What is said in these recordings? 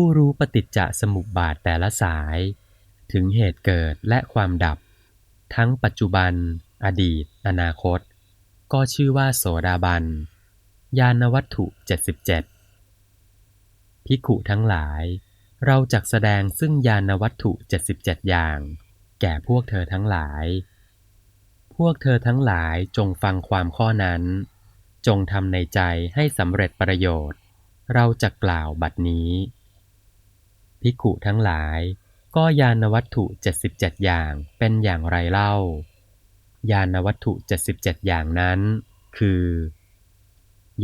ผู้รู้ปฏิจจสมุปบาทแต่ละสาย ถึงเหตุเกิดและความดับ ทั้งปัจจุบัน อดีต อนาคต ก็ชื่อว่าโสดาบัน ญาณวัตถุ 77 ภิกขุทั้งหลาย เราจักแสดงซึ่งญาณวัตถุ 77 อย่าง แก่พวกเธอทั้งหลาย พวกเธอทั้งหลายจงฟังความข้อนั้น จงทำในใจให้สำเร็จประโยชน์เราจะกล่าวบัดนี้ ภิกขุทั้งหลาย ก็ญาณวัตถุ 77 อย่างเป็นอย่างไรเล่าญาณวัตถุ 77 อย่างนั้น คือ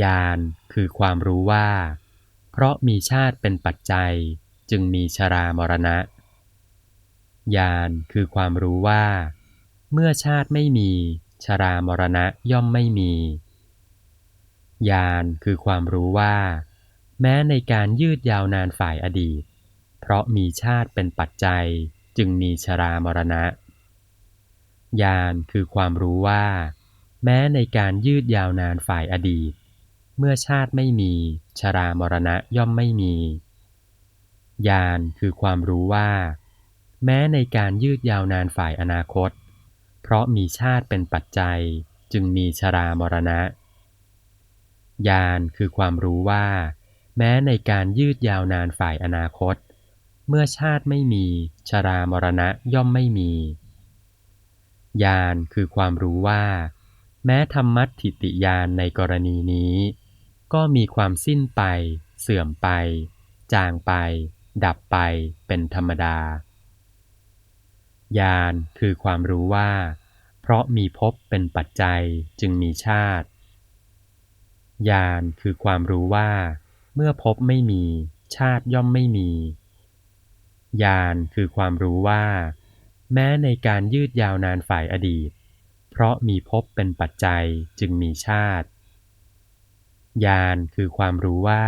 ญาณคือความรู้ว่า เพราะมีชาติเป็นปัจจัยจึงมีชรามรณะญาณคือความรู้ว่า เมื่อชาติไม่มีชรามรณะย่อมไม่มีญาณคือความรู้ว่า แม้ในการยืดยาวนานฝ่ายอดีต เพราะมีชาติเป็นปัจจัยจึงมีชรามรณะ ญาณคือความรู้ว่า แม้ในการยืดยาวนานฝ่ายอดีต เมื่อชาติไม่มีชรามรณะย่อมไม่มี ญาณคือความรู้ว่า แม้ในการยืดยาวนานฝ่ายอนาคต เพราะมีชาติเป็นปัจจัยจึงมีชรามรณะ ญาณคือความรู้ว่า แม้ในการยืดยาวนานฝ่ายอนาคตเเมื่อชาติไม่มี ชรามรณะย่อมไม่มีญาณคือความรู้ว่า แม้ธรรมัตถิติญาณในกรณีนี้ ก็มีความสิ้นไป เสื่อมไป จางไป ดับไปเป็นธรรมดาญาณคือความรู้ว่า เพราะมีภพเป็นปัจจัยจึงมีชาติญาณคือความรู้ว่า เมื่อภพไม่มี ชาติย่อมไม่มี ญาณคือความรู้ว่า แม้ในการยืดยาวนานฝ่ายอดีต เพราะมีภพเป็นปัจจัยจึงมีชาติ ญาณคือความรู้ว่า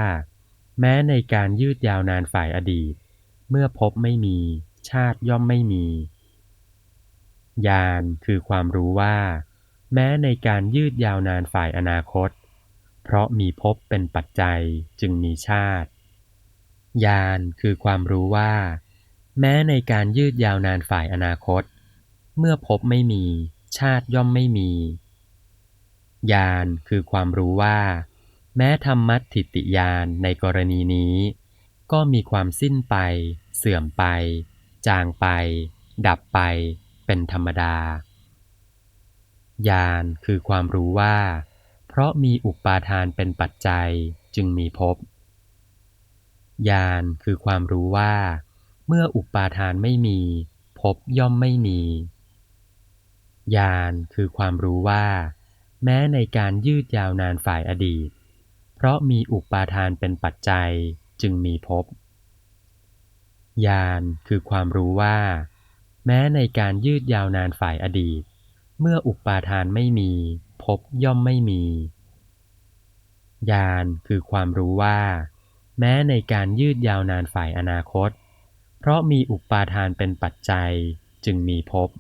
แม้ในการยืดยาวนานฝ่ายอดีต เมื่อพบไม่มีชาติย่อมไม่มี ญาณคือความรู้ว่า แม้ในการยืดยาวนานฝ่ายอนาคต เพราะมีพบเป็นปัจจัยจึงมีชาติญาณคือความรู้ว่า แม้ในการยืดยาวนานฝ่ายอนาคต เมื่อพบไม่มี ชาติย่อมไม่มี ญาณคือความรู้ว่า แม้ธรรมัตถิติยานในกรณีนี้ ก็มีความสิ้นไป เสื่อมไป จางไป ดับไป เป็นธรรมดา ญาณคือความรู้ว่า เพราะมีอุปาทานเป็นปัจจัยจึงมีภพญาณคือความรู้ว่า เมื่ออุปาทานไม่มีภพย่อมไม่มีญาณคือความรู้ว่า แม้ในการยืดยาวนานฝ่ายอดีต เพราะมีอุปาทานเป็นปัจจัยจึงมีภพญาณคือความรู้ว่า แม้ในการยืดยาวนานฝ่ายอดีต เมื่ออุปาทานไม่มีภพย่อมไม่มีญาณคือความรู้ว่า แม้ในการยืดยาวนานฝ่ายอนาคต เพราะมีอุปาทานเป็นปัจจัยจึงมีภพ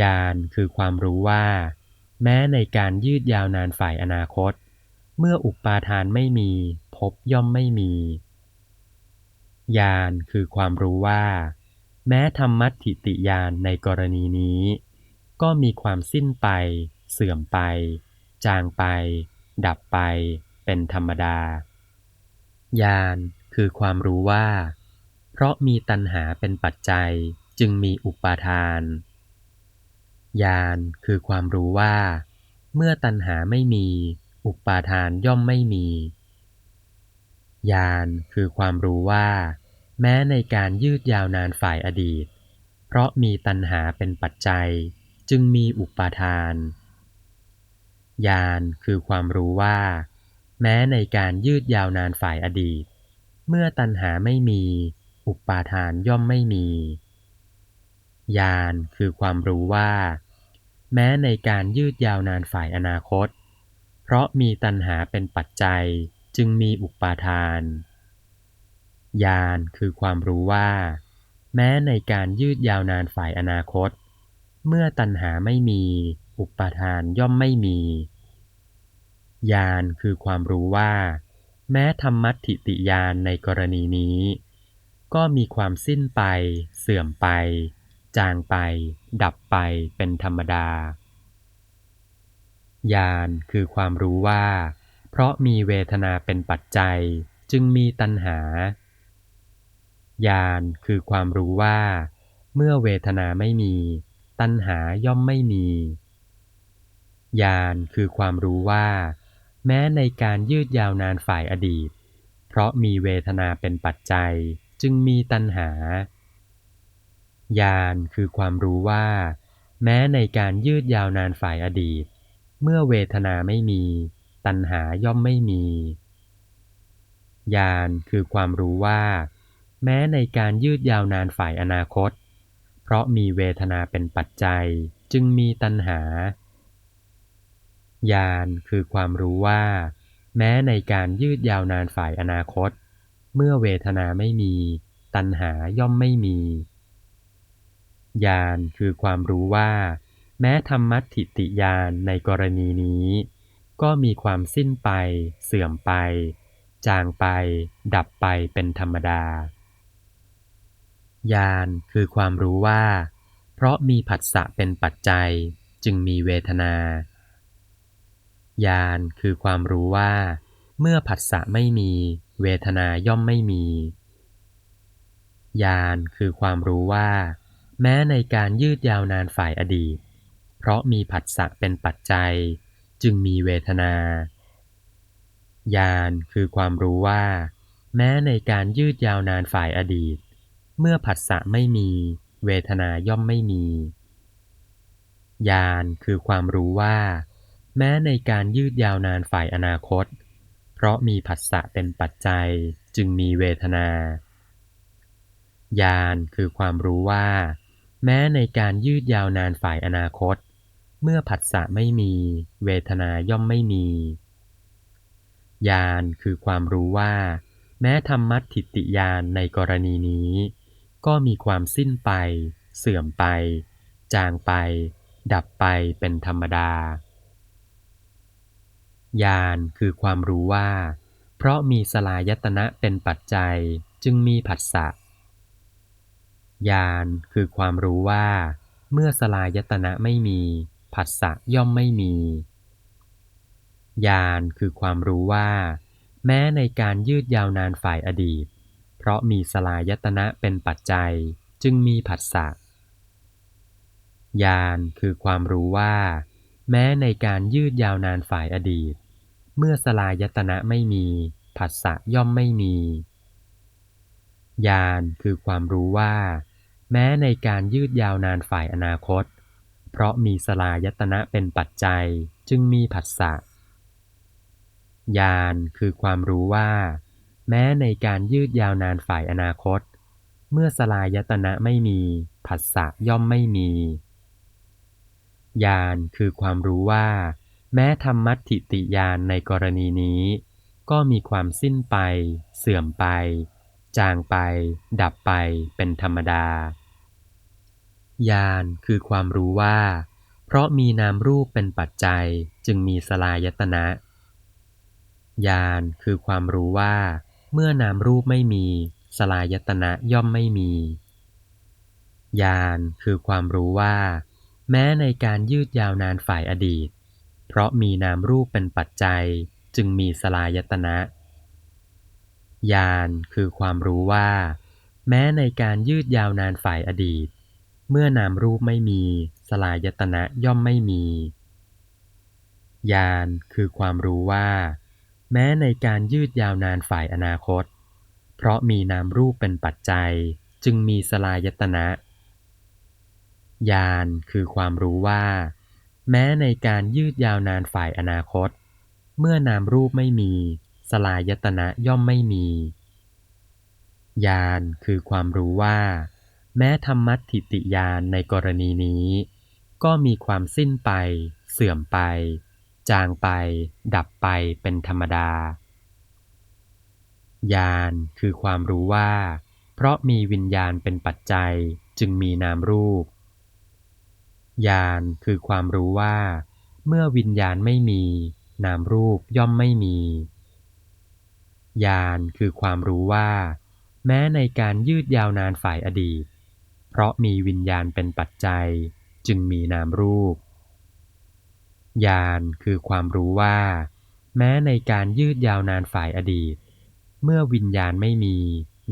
ญาณคือความรู้ว่า แม้ในการยืดยาวนานฝ่ายอนาคต เมื่ออุปาทานไม่มีภพย่อมไม่มีญาณคือความรู้ว่า แม้ธรรมัตถิติญาณในกรณีนี้ ก็มีความสิ้นไป เสื่อมไป จางไป ดับไป เป็นธรรมดาญาณคือความรู้ว่า เพราะมีตัณหาเป็นปัจจัยจึงมีอุปาทาน ญาณคือความรู้ว่า เมื่อตัณหาไม่มี อุปาทานย่อมไม่มี ญาณคือความรู้ว่า แม้ในการยืดยาวนานฝ่ายอดีต เพราะมีตัณหาเป็นปัจจัย จึงมีอุปาทาน ญาณคือความรู้ว่า แม้ในการยืดยาวนานฝ่ายอดีต เมื่อตัณหาไม่มี อุปาทานย่อมไม่มีญาณคือความรู้ว่า แม้ในการยืดยาวนานฝ่ายอนาคต เพราะมีตัณหาเป็นปัจจัยจึงมีอุปาทานญาณคือความรู้ว่า แม้ในการยืดยาวนานฝ่ายอนาคต เมื่อตัณหาไม่มี อุปาทานย่อมไม่มีญาณคือความรู้ว่า แม้ธรรมัตถิติยานในกรณีนี้ ก็มีความสิ้นไป เสื่อมไป จางไป ดับไปเป็นธรรมดา ญาณคือความรู้ว่า เพราะมีเวทนาเป็นปัจจัยจึงมีตัณหา ญาณคือความรู้ว่า เมื่อเวทนาไม่มี ตัณหาย่อมไม่มี ญาณคือความรู้ว่า แม้ในการยืดยาวนานฝ่ายอดีต เพราะมีเวทนาเป็นปัจจัย จึงมีตัณหา ญาณคือความรู้ว่า แม้ในการยืดยาวนานฝ่ายอดีต เมื่อเวทนาไม่มี ตัณหาย่อมไม่มี ญาณคือความรู้ว่า แม้ในการยืดยาวนานฝ่ายอนาคต เพราะมีเวทนาเป็นปัจจัยจึงมีตัณหา ญาณคือความรู้ว่า แม้ในการยืดยาวนานฝ่ายอนาคตเเมื่อเวทนาไม่มี ตัณหาย่อมไม่มี ญาณคือความรู้ว่า แม้ธรรมัติติญาณในกรณีนี้ ก็มีความสิ้นไป เสื่อมไป จางไป ดับไปเป็นธรรมดา ญาณคือความรู้ว่า เพราะมีผัสสะเป็นปัจจัยจึงมีเวทนา ญาณคือความรู้ว่า เมื่อผัสสะไม่มี เวทนาย่อมไม่มี ญาณคือความรู้ว่า แม้ในการยืดยาวนานฝ่ายอดีต เพราะมีผัสสะเป็นปัจจัย จึงมีเวทนา ญาณคือความรู้ว่า แม้ในการยืดยาวนานฝ่ายอดีต เมื่อผัสสะไม่มี เวทนาย่อมไม่มี ญาณคือความรู้ว่า แม้ในการยืดยาวนานฝ่ายอนาคต เพราะมีผัสสะเป็นปัจจัยจึงมีเวทนา ญาณคือความรู้ว่า แม้ในการยืดยาวนานฝ่ายอนาคต เมื่อผัสสะไม่มี เวทนาย่อมไม่มี ญาณคือความรู้ว่า แม้ธรรมัตถิติญาณในกรณีนี้ ก็มีความสิ้นไป เสื่อมไป จางไป ดับไปเป็นธรรมดา ญาณคือความรู้ว่า เพราะมีสลายตนะเป็นปัจจัยจึงมีผัสสะญาณคือความรู้ว่า เมื่อสลายตนะไม่มี ผัสสะย่อมไม่มีญาณคือความรู้ว่า แม้ในการยืดยาวนานฝ่ายอดีต เพราะมีสลายตนะเป็นปัจจัยจึงมีผัสสะญาณคือความรู้ว่า แม้ในการยืดยาวนานฝ่ายอดีต เมื่อสลายตนะไม่มี ผัสสะย่อมไม่มี ญาณคือความรู้ว่า แม้ในการยืดยาวนานฝ่ายอนาคต เพราะมีสลายตนะเป็นปัจจัยจึงมีผัสสะญาณคือความรู้ว่า แม้ในการยืดยาวนานฝ่ายอนาคต เมื่อสลายตนะไม่มี ผัสสะย่อมไม่มี ญาณคือความรู้ว่า แม้ธรรมัตถิติญาณในกรณีนี้ ก็มีความสิ้นไป เสื่อมไป จางไป ดับไปเป็นธรรมดาญาณคือความรู้ว่า เพราะมีนามรูปเป็นปัจจัยจึงมีสลายตนะญาณคือความรู้ว่า เมื่อนามรูปไม่มีสลายตนะย่อมไม่มีญาณคือความรู้ว่า แม้ในการยืดยาวนานฝ่ายอดีต เพราะมีนามรูปเป็นปัจจัยจึงมีสลายตนะญาณคือความรู้ว่า แม้ในการยืดยาวนานฝ่ายอดีต เมื่อนามรูปไม่มีสลายตนะย่อมไม่มีญาณคือความรู้ว่า แม้ในการยืดยาวนานฝ่ายอนาคต เพราะมีนามรูปเป็นปัจจัย จึงมีสลายตนะญาณคือความรู้ว่า แม้ในการยืดยาวนานฝ่ายอนาคต เมื่อนามรูปไม่มี สลายตนะย่อมไม่มีญาณคือความรู้ว่า แม้ธรรมัติติญาณในกรณีนี้ ก็มีความสิ้นไป เสื่อมไป จางไป ดับไปเป็นธรรมดาญาณคือความรู้ว่า เพราะมีวิญญาณเป็นปัจจัยจึงมีนามรูป ญาณคือความรู้ว่า เมื่อวิญญาณไม่มี นามรูปย่อมไม่มี ญาณคือความรู้ว่า แม้ในการยืดยาวนานฝ่ายอดีต เพราะมีวิญญาณเป็นปัจจัย จึงมีนามรูป ญาณคือความรู้ว่า แม้ในการยืดยาวนานฝ่ายอดีต เมื่อวิญญาณไม่มี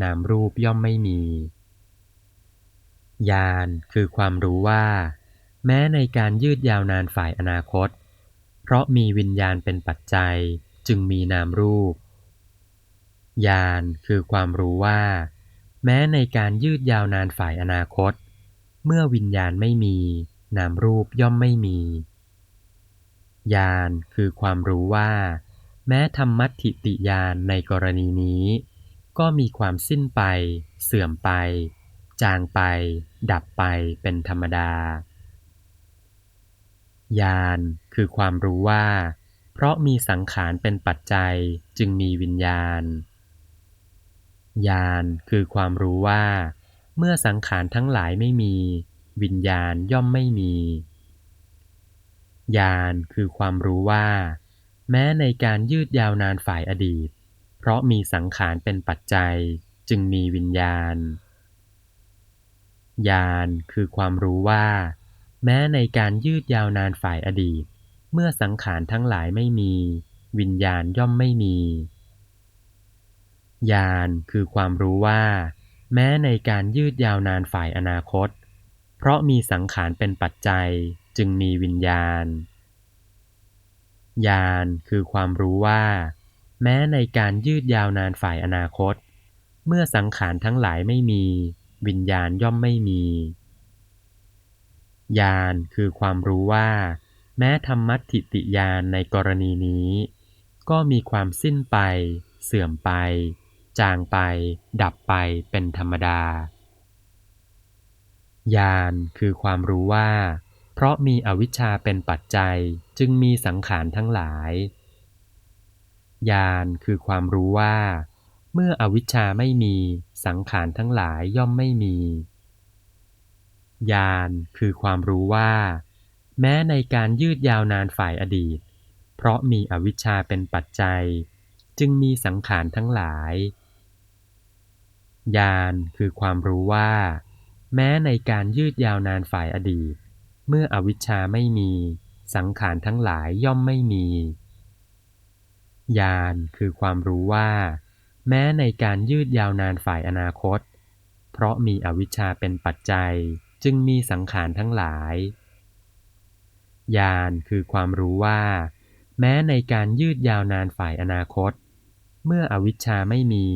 นามรูปย่อมไม่มีญาณคือความรู้ว่า แม้ในการยืดยาวนานฝ่ายอนาคต เพราะมีวิญญาณเป็นปัจจัยจึงมีนามรูป ญาณคือความรู้ว่า แม้ในการยืดยาวนานฝ่ายอนาคต เมื่อวิญญาณไม่มี นามรูปย่อมไม่มี ญาณคือความรู้ว่า แม้ธรรมัติติญาณในกรณีนี้ ก็มีความสิ้นไป เสื่อมไป จางไป ดับไปเป็นธรรมดา ญาณ คือความรู้ว่า เพราะมีสังขารเป็นปัจจัยจึงมีวิญญาณ ญาณ คือความรู้ว่า เมื่อสังขารทั้งหลายไม่มี วิญญาณย่อมไม่มี ญาณ คือความรู้ว่า แม้ในการยืดยาวนานฝ่ายอดีต เพราะมีสังขารเป็นปัจจัยจึงมีวิญญาณ ญาณ คือความรู้ว่า แม้ในการยืดยาวนานฝ่ายอดีต เมื่อสังขารทั้งหลายไม่มี วิญญาณย่อมไม่มีญาณคือความรู้ว่า แม้ในการยืดยาวนานฝ่ายอนาคต เพราะมีสังขารเป็นปัจจัยจึงมีวิญญาณญาณคือความรู้ว่า แม้ในการยืดยาวนานฝ่ายอนาคต เมื่อสังขารทั้งหลายไม่มี วิญญาณย่อมไม่มี ญาณคือความรู้ว่า แม้ธรรมัตถิติญาณในกรณีนี้ ก็มีความสิ้นไป เสื่อมไป จางไป ดับไปเป็นธรรมดาญาณคือความรู้ว่า เพราะมีอวิชชาเป็นปัจจัยจึงมีสังขารทั้งหลายญาณคือความรู้ว่า เมื่ออวิชชาไม่มีสังขารทั้งหลายย่อมไม่มี ญาณคือความรู้ว่า แม้ในการยืดยาวนานฝ่ายอดีต เพราะมีอวิชชาเป็นปัจจัย จึงมีสังขารทั้งหลาย ญาณคือความรู้ว่า แม้ในการยืดยาวนานฝ่ายอดีต เมื่ออวิชชาไม่มี สังขารทั้งหลายย่อมไม่มีญาณคือความรู้ว่า แม้ในการยืดยาวนานฝ่ายอนาคต เพราะมีอวิชชาเป็นปัจจัย จึงมีสังขารทั้งหลาย ญาณคือความรู้ว่า แม้ในการยืดยาวนานฝ่ายอนาคต เมื่ออวิชชาไม่มี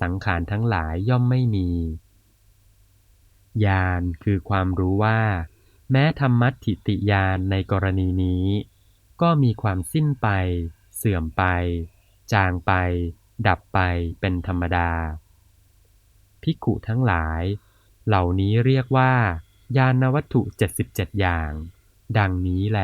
สังขารทั้งหลายย่อมไม่มี ญาณคือความรู้ว่า แม้ธรรมัตถิติญาณในกรณีนี้ ก็มีความสิ้นไป เสื่อมไป จางไป ดับไปเป็นธรรมดาภิกขุทั้งหลาย เหล่านี้เรียกว่า ญาณวัตถุ77อย่าง ดังนี้แล